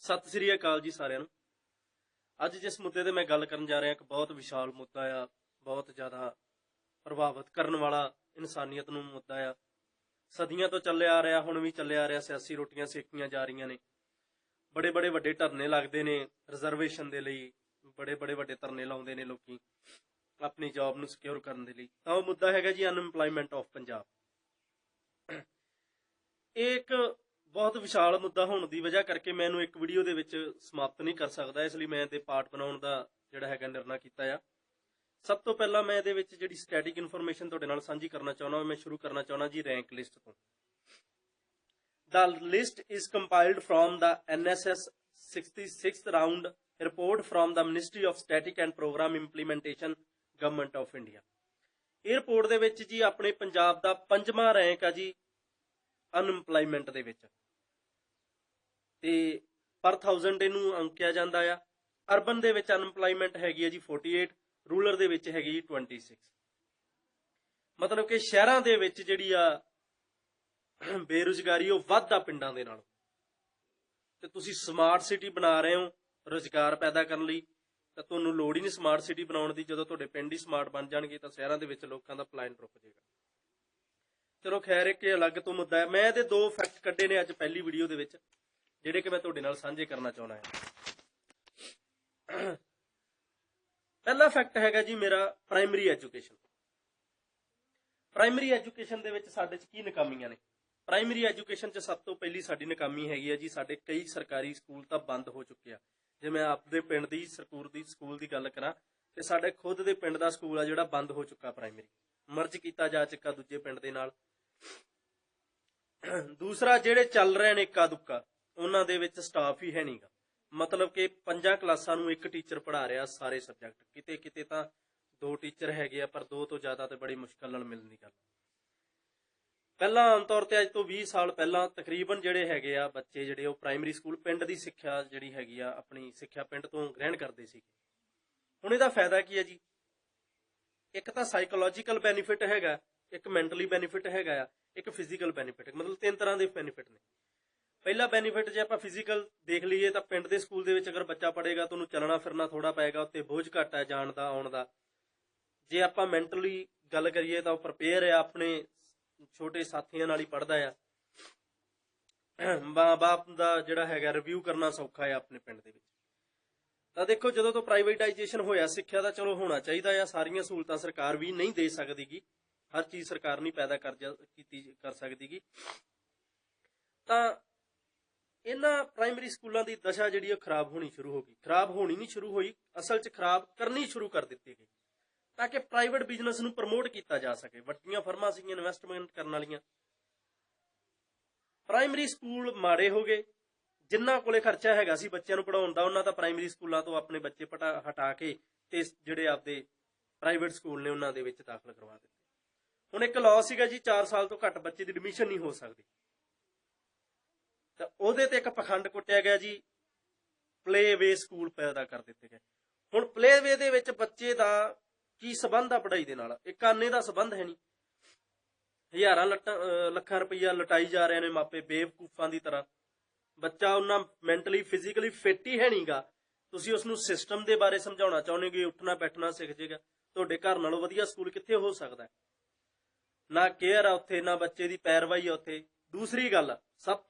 ਸਤਿ ਸ੍ਰੀ ਅਕਾਲ ਜੀ ਸਾਰਿਆਂ ਨੂੰ। ਅੱਜ ਜਿਸ ਮੁੱਦੇ ਤੇ ਮੈਂ ਗੱਲ ਕਰਨ ਜਾ ਰਿਹਾ, ਇੱਕ ਬਹੁਤ ਵਿਸ਼ਾਲ ਮੁੱਦਾ ਆ, ਬਹੁਤ ਜ਼ਿਆਦਾ ਪ੍ਰਭਾਵਿਤ ਕਰਨ ਵਾਲਾ ਇਨਸਾਨੀਅਤ ਨੂੰ ਮੁੱਦਾ ਆ। ਸਦੀਆਂ ਤੋਂ ਚੱਲਿਆ ਆ ਰਿਹਾ, ਹੁਣ ਵੀ ਚੱਲਿਆ ਆ ਰਿਹਾ, ਸਿਆਸੀ ਰੋਟੀਆਂ ਸੇਕੀਆਂ ਜਾ ਰਹੀਆਂ ਨੇ। ਬੜੇ ਬੜੇ ਵੱਡੇ ਧਰਨੇ ਲੱਗਦੇ ਨੇ ਰਿਜ਼ਰਵੇਸ਼ਨ ਦੇ ਲਈ ਬੜੇ ਬੜੇ ਵੱਡੇ ਧਰਨੇ ਲਾਉਂਦੇ ਨੇ ਲੋਕੀ ਆਪਣੀ ਜੌਬ ਨੂੰ ਸਿਕਿਉਰ ਕਰਨ ਦੇ ਲਈ। ਤਾਂ ਉਹ ਮੁੱਦਾ ਹੈਗਾ ਜੀ ਅਨਐਮਪਲੋਇਮੈਂਟ ਆਫ ਪੰਜਾਬ। ਇਹ ਇੱਕ ਬਹੁਤ ਵਿਸ਼ਾਲ ਮੁੱਦਾ ਹੋਣ ਦੀ ਵਜ੍ਹਾ ਕਰਕੇ ਮੈਨੂੰ ਇਹਨੂੰ ਇੱਕ ਵੀਡੀਓ ਦੇ ਵਿੱਚ ਸਮਾਪਤ ਨਹੀਂ ਕਰ ਸਕਦਾ, ਇਸ ਲਈ ਮੈਂ ਇਹਦੇ ਪਾਰਟ ਬਣਾਉਣ ਦਾ ਜਿਹੜਾ ਹੈਗਾ ਨਿਰਣਾ ਕੀਤਾ ਆ। ਸਭ ਤੋਂ ਪਹਿਲਾਂ ਮੈਂ ਇਹਦੇ ਵਿੱਚ ਜਿਹੜੀ ਸਟੈਟਿਕ ਇਨਫੋਰਮੇਸ਼ਨ ਤੁਹਾਡੇ ਨਾਲ ਸਾਂਝੀ ਕਰਨਾ ਚਾਹੁੰਦਾ ਮੈਂ ਸ਼ੁਰੂ ਕਰਨਾ ਚਾਹੁੰਦਾ ਜੀ ਰੈਂਕ ਲਿਸਟ ਤੋਂ। The list is compiled from the NSS 66th round report from the Ministry of Static and Program Implementation, Government of India. ਇਹ ਰਿਪੋਰਟ ਦੇ ਵਿੱਚ ਜੀ ਆਪਣੇ ਪੰਜਾਬ ਦਾ ਪੰਜਵਾਂ ਰੈਂਕ ਆ ਜੀ ਅਨਪਲਾਈਮੈਂਟ ਦੇ ਵਿੱਚ। ਤੇ ਪਰ 1000 ਇਹਨੂੰ ਅੰਕਿਆ ਜਾਂਦਾ ਆ। ਅਰਬਨ ਦੇ ਵਿੱਚ ਅਨਪਲਾਈਮੈਂਟ ਹੈਗੀ ਹੈ ਜੀ 48 ਰੂਰਲ ਦੇ ਵਿੱਚ ਹੈਗੀ ਜੀ 26 ਮਤਲਬ ਕਿ ਸ਼ਹਿਰਾਂ ਦੇ ਵਿੱਚ ਜਿਹੜੀ ਆ ਬੇਰੁਜ਼ਗਾਰੀ ਉਹ ਵੱਧਦਾ ਪਿੰਡਾਂ ਦੇ ਨਾਲੋਂ। ਤੇ ਤੁਸੀਂ ਸਮਾਰਟ ਸਿਟੀ ਬਣਾ ਰਹੇ ਹੋ ਰੋਜ਼ਗਾਰ ਪੈਦਾ ਕਰਨ ਲਈ, ਤਾਂ ਤੁਹਾਨੂੰ ਲੋੜ ਹੀ ਨਹੀਂ ਸਮਾਰਟ ਸਿਟੀ ਬਣਾਉਣ ਦੀ। ਜਦੋਂ ਤੁਹਾਡੇ ਪਿੰਡ ਹੀ ਸਮਾਰਟ ਬਣ ਜਾਣਗੇ ਤਾਂ ਸ਼ਹਿਰਾਂ ਦੇ ਵਿੱਚ ਲੋਕਾਂ ਦਾ ਪਲਾਇਨ ਰੁਕ ਜਾਏਗਾ। ਚਲੋ ਖੈਰ, ਇੱਕ ਅਲੱਗ ਤੋਂ ਮੁੱਦਾ ਹੈ। ਮੈਂ ਇਹਦੇ ਦੋ ਫੈਕਟ ਕੱਢੇ ਨੇ ਅੱਜ ਪਹਿਲੀ ਵੀਡੀਓ ਦੇ ਵਿੱਚ। ਜਿਹੜੇ ਕਿ ਮੈਂ ਤੁਹਾਡੇ ਨਾਲ ਸਾਂਝੇ ਕਰਨਾ ਚਾਹੁੰਦਾ ਹਾਂ। ਪਹਿਲਾ ਫੈਕਟ ਹੈਗਾ ਜੀ ਮੇਰਾ ਪ੍ਰਾਇਮਰੀ ਐਜੂਕੇਸ਼ਨ ਪ੍ਰਾਇਮਰੀ ਐਜੂਕੇਸ਼ਨ ਦੇ ਵਿੱਚ ਸਾਡੇ 'ਚ ਕੀ ਨਕਾਮੀਆਂ ਨੇ? ਪ੍ਰਾਇਮਰੀ ਐਜੂਕੇਸ਼ਨ 'ਚ ਸਭ ਤੋਂ ਪਹਿਲੀ ਸਾਡੀ ਨਕਾਮੀ ਹੈਗੀ ਹੈ ਜੀ, ਸਾਡੇ ਕਈ ਸਰਕਾਰੀ ਸਕੂਲ ਤਾਂ ਬੰਦ ਹੋ ਚੁੱਕੇ ਆ। ਜੇ ਮੈਂ ਆਪਦੇ ਪਿੰਡ ਦੀ, ਸਰਕੂਰ ਦੀ, ਸਕੂਲ ਦੀ ਗੱਲ ਕਰਾਂ, ਤੇ ਸਾਡੇ ਖੁਦ ਦੇ ਪਿੰਡ ਦਾ ਸਕੂਲ ਆ ਜਿਹੜਾ ਬੰਦ ਹੋ ਚੁੱਕਾ ਪ੍ਰਾਇਮਰੀ ਮਰਜ ਕੀਤਾ ਜਾ ਚੁੱਕਾ ਦੂਜੇ ਪਿੰਡ ਦੇ ਨਾਲ। ਦੂਸਰਾ ਜਿਹੜੇ ਚੱਲ ਰਹੇ ਨੇ ਇੱਕਾ ਦੁੱਕਾ ਉਹਨਾਂ ਦੇ ਵਿੱਚ ਸਟਾਫ ਹੀ ਹੈ ਨਹੀਂਗਾ ਮਤਲਬ ਕਿ ਪੰਜਾਂ ਕਲਾਸਾਂ ਨੂੰ ਇੱਕ ਟੀਚਰ ਪੜ੍ਹਾ ਰਿਹਾ ਸਾਰੇ ਸਬਜੈਕਟ ਕਿਤੇ ਕਿਤੇ ਤਾਂ ਦੋ ਟੀਚਰ ਹੈਗੇ ਆ, ਪਰ ਦੋ ਤੋਂ ਜ਼ਿਆਦਾ ਤੇ ਬੜੀ ਮੁਸ਼ਕਲ ਨਾਲ ਮਿਲਣ ਦੀ ਗੱਲ। ਪਹਿਲਾਂ ਆਮ ਤੌਰ ਤੇ ਅੱਜ ਤੋਂ 20 ਸਾਲ ਪਹਿਲਾਂ ਤਕਰੀਬਨ ਜਿਹੜੇ ਹੈਗੇ ਆ ਬੱਚੇ ਜਿਹੜੇ, ਉਹ ਪ੍ਰਾਇਮਰੀ ਸਕੂਲ ਪਿੰਡ ਦੀ ਸਿੱਖਿਆ ਜਿਹੜੀ ਹੈਗੀ ਆ, ਆਪਣੀ ਸਿੱਖਿਆ ਪਿੰਡ ਤੋਂ ਗ੍ਰਹਿਣ ਕਰਦੇ ਸੀ। ਹੁਣ ਇਹਦਾ ਫਾਇਦਾ ਕੀ ਹੈ ਜੀ? ਇੱਕ ਤਾਂ ਸਾਈਕੋਲੋਜੀਕਲ ਬੈਨੀਫਿਟ ਹੈਗਾ, ਇੱਕ ਮੈਂਟਲੀ ਬੈਨੀਫਿਟ ਹੈਗਾ ਆ, ਇੱਕ ਫਿਜ਼ੀਕਲ ਬੈਨੀਫਿਟ ਮਤਲਬ ਤਿੰਨ ਤਰ੍ਹਾਂ ਦੇ ਬੈਨੀਫਿਟ ਨੇ। ਪਹਿਲਾ ਬੈਨੀਫਿਟ ਜੇ ਆਪਾਂ ਫਿਜ਼ੀਕਲ ਦੇਖ ਲਈਏ ਤਾਂ ਪਿੰਡ ਦੇ ਸਕੂਲ ਦੇ ਵਿੱਚ ਅਗਰ ਬੱਚਾ ਪੜ੍ਹੇਗਾ ਤਾਂ ਚੱਲਣਾ ਫਿਰਨਾ ਥੋੜਾ ਪਏਗਾ ਉੱਤੇ ਬੋਝ ਘੱਟ ਹੈ ਜਾਣ ਦਾ, ਆਉਣ ਦਾ। ਜੇ ਆਪਾਂ ਮੈਂਟਲੀ ਗੱਲ ਕਰੀਏ ਤਾਂ ਉਹ ਪ੍ਰਪੇਅਰ ਹੈ ਆਪਣੇ ਛੋਟੇ ਸਾਥੀਆਂ ਨਾਲ ਹੀ ਪੜਦਾ ਆ। ਮਾਂ-ਬਾਪ ਦਾ ਜਿਹੜਾ ਹੈਗਾ ਰਿਵਿਊ ਕਰਨਾ ਸੌਖਾ ਹੈ ਆਪਣੇ ਪਿੰਡ ਦੇ ਵਿੱਚ। ਤਾਂ ਦੇਖੋ, ਜਦੋਂ ਤੋਂ ਪ੍ਰਾਈਵੇਟਾਈਜੇਸ਼ਨ ਹੋਇਆ, ਸਿੱਖਿਆ ਦਾ ਚਲੋ ਹੋਣਾ ਚਾਹੀਦਾ ਆ, ਸਾਰੀਆਂ ਸਹੂਲਤਾਂ ਸਰਕਾਰ ਵੀ ਨਹੀਂ ਦੇ ਸਕਦੀਗੀ। ਹਰ ਚੀਜ਼ ਸਰਕਾਰ ਨਹੀਂ ਪੈਦਾ ਕਰ ਕੀਤੀ ਕਰ ਸਕਦੀਗੀ। ਤਾਂ ਇਹਨਾਂ ਪ੍ਰਾਇਮਰੀ ਸਕੂਲਾਂ ਦੀ ਦਸ਼ਾ ਜਿਹੜੀ ਉਹ ਖਰਾਬ ਹੋਣੀ ਸ਼ੁਰੂ ਹੋ ਗਈ। ਖਰਾਬ ਹੋਣੀ ਨਹੀਂ ਸ਼ੁਰੂ ਹੋਈ, ਅਸਲ 'ਚ ਖਰਾਬ ਕਰਨੀ ਸ਼ੁਰੂ ਕਰ ਦਿੱਤੀ ਗਈ ਤਾਂ ਕਿ ਪ੍ਰਾਈਵੇਟ ਬਿਜ਼ਨਸ ਨੂੰ ਪ੍ਰਮੋਟ ਕੀਤਾ ਜਾ ਸਕੇ। ਵੱਡੀਆਂ ਫਰਮਾਂ ਸੀਗੀਆਂ ਇਨਵੈਸਟਮੈਂਟ ਕਰਨ ਵਾਲੀਆਂ। ਪ੍ਰਾਇਮਰੀ ਸਕੂਲ ਮਾੜੇ ਹੋ ਗਏ। ਜਿਨ੍ਹਾਂ ਕੋਲੇ ਖਰਚਾ ਹੈਗਾ ਸੀ ਬੱਚਿਆਂ ਨੂੰ ਪੜਾਉਣ ਦਾ, ਉਹਨਾਂ ਤਾਂ ਪ੍ਰਾਇਮਰੀ ਸਕੂਲਾਂ ਤੋਂ ਆਪਣੇ ਬੱਚੇ ਪਟਾ, ਹਟਾ ਕੇ ਤੇ ਜਿਹੜੇ ਆਪਦੇ ਪ੍ਰਾਈਵੇਟ ਸਕੂਲ ਨੇ ਉਹਨਾਂ ਦੇ ਵਿੱਚ ਦਾਖਲ ਕਰਵਾ ਦਿੱਤੇ। ਹੁਣ ਇੱਕ ਲਾਅ ਸੀਗਾ ਜੀ 4 ਸਾਲ ਤੋਂ ਘੱਟ ਬੱਚੇ ਦੀ ਐਡਮਿਸ਼ਨ ਨਹੀਂ ਹੋ ਸਕਦੀ। ਤਾਂ ਉਹਦੇ ਤੇ ਇੱਕ ਪਖੰਡ ਕੁੱਟਿਆ ਗਿਆ ਜੀ। ਪਲੇਵੇ ਸਕੂਲ ਪੈਦਾ ਕਰ ਦਿੱਤੇ ਗਏ। ਹੁਣ ਪਲੇਵੇ ਦੇ ਵਿੱਚ ਬੱਚੇ ਦਾ ਕੀ ਸਬੰਧ ਆ ਪੜ੍ਹਾਈ ਦੇ ਨਾਲ? ਇੱਕ ਆਨੇ ਦਾ ਸਬੰਧ ਹੈ ਨਹੀਂ। ਹਜ਼ਾਰਾਂ ਲੱਖਾਂ ਰੁਪਈਆ ਲਟਾਈ ਜਾ ਰਹੇ ਨੇ ਮਾਪੇ ਬੇਵਕੂਫਾਂ ਦੀ ਤਰ੍ਹਾਂ। ਬੱਚਾ ਉਹਨਾਂ ਮੈਂਟਲੀ ਫਿਜ਼ੀਕਲੀ ਫਿੱਟ ਹੀ ਹੈ ਨਹੀਂਗਾ। ਤੁਸੀਂ ਉਸ ਨੂੰ ਸਿਸਟਮ ਦੇ ਬਾਰੇ ਸਮਝਾਉਣਾ ਚਾਹੁੰਦੇ ਕਿ ਉੱਠਣਾ, ਬੈਠਣਾ ਸਿੱਖ ਜੇਗਾ। ਤੁਹਾਡੇ ਘਰ ਨਾਲੋਂ ਵਧੀਆ ਸਕੂਲ ਕਿੱਥੇ ਹੋ ਸਕਦਾ ਹੈ? ਨਾ ਕੇਅਰ ਆ ਉੱਥੇ, ਨਾ ਬੱਚੇ ਦੀ ਪੈਰਵਾਈ ਆ ਉੱਥੇ। ਦੂਸਰੀ ਗੱਲ, ਸਭ ਤੋਂ